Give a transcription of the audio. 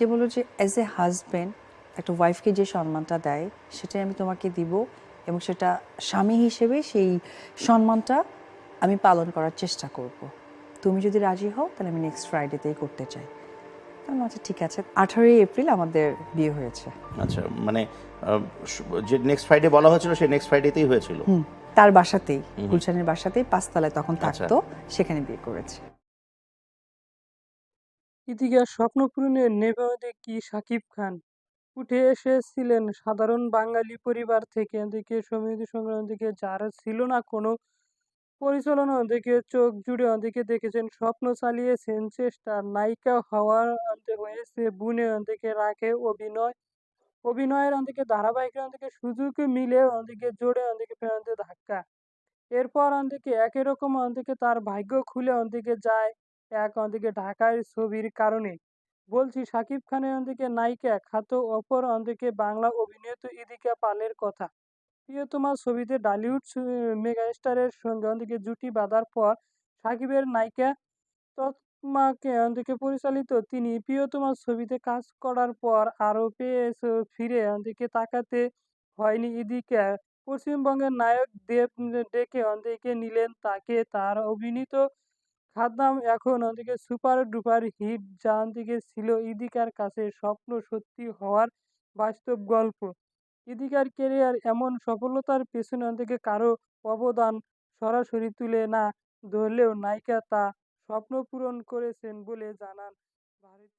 সে বলল যে as a husband একটা ওয়াইফকে যে সম্মানটা দেয় সেটাই আমি তোমাকে দিব এবং সেটা স্বামী হিসেবে সেই সম্মানটা আমি পালন করার চেষ্টা করব। তুমি যদি রাজি হও তাহলে আমি নেক্সট ফ্রাইডেতেই করতে চাই। তাহলে আচ্ছা ঠিক আছে আঠারোই এপ্রিল আমাদের বিয়ে হয়েছে। আচ্ছা মানে যে নেক্সট ফ্রাইডে বলা হয়েছিল সেই নেক্সট ফ্রাইডেতেই হয়েছিল? তার বাসাতেই গুলশানের বাসাতেই পাঁচতলায় তখন আচ্ছা। থাকতো সেখানে বিয়ে করেছে। ইতিহাস স্বপ্ন পূরণের নেপথ্যে কি সাকিব খান? উঠে এসেছিলেন সাধারণ বাঙালি পরিবার থেকে। এদিকে সমিতি সংগ্রাম দিকে যার ছিল না কোনো পরিচালনা দিকে চোখ জুড়ে ওদিকে দেখেছেন স্বপ্ন চালিয়েছেন চেষ্টা। নায়িকা হওয়ার অন্তে হয়েছে বুনে ওদিকে রাখে অভিনয়। অভিনয়ের ওদিকে ধারাবাহিক ওদিকে সুযোগ মিলে ওদিকে জোরে ওদিকে ফেরাতে ধাক্কা। এরপর ওদিকে একই রকম ওদিকে তার ভাগ্য খুলে ওদিকে যায় এক ঢাকায় ছবির কারণে। বলছি, শাকিব খানের ওদিকে নায়িকা, খ্যাত অপর ওদিকে বাংলা অভিনেত্রী ইদিকা পালের কথা। প্রিয়তমা ছবিতে ডালিউড মেগাস্টারের সঙ্গে ওদিকে জুটি বাঁধার পর সাকিবের নায়িকা তৎমাকে ওদিকে পরিচালিত। তিনি প্রিয়তমা ছবিতে কাজ করার পর আরও পেয়ে ফিরে ওদিকে তাকাতে হয়নি ইদিকা। পশ্চিমবঙ্গের নায়ক দেব, ডেকে ওদিকে নিলেন তাকে। তার অভিনীত খাদাম এখন ওদিকে সুপার ডুপার হিট যান দিকে ছিল ইদিকার কাছে স্বপ্ন সত্যি হওয়ার বাস্তব গল্প। ইদিকার কেরিয়ার এমন সফলতার পেছনে ওদিকে কারও অবদান সরাসরি তুলে না ধরলেও নায়িকা তা স্বপ্ন পূরণ করেছেন বলে জানান ভারতীয়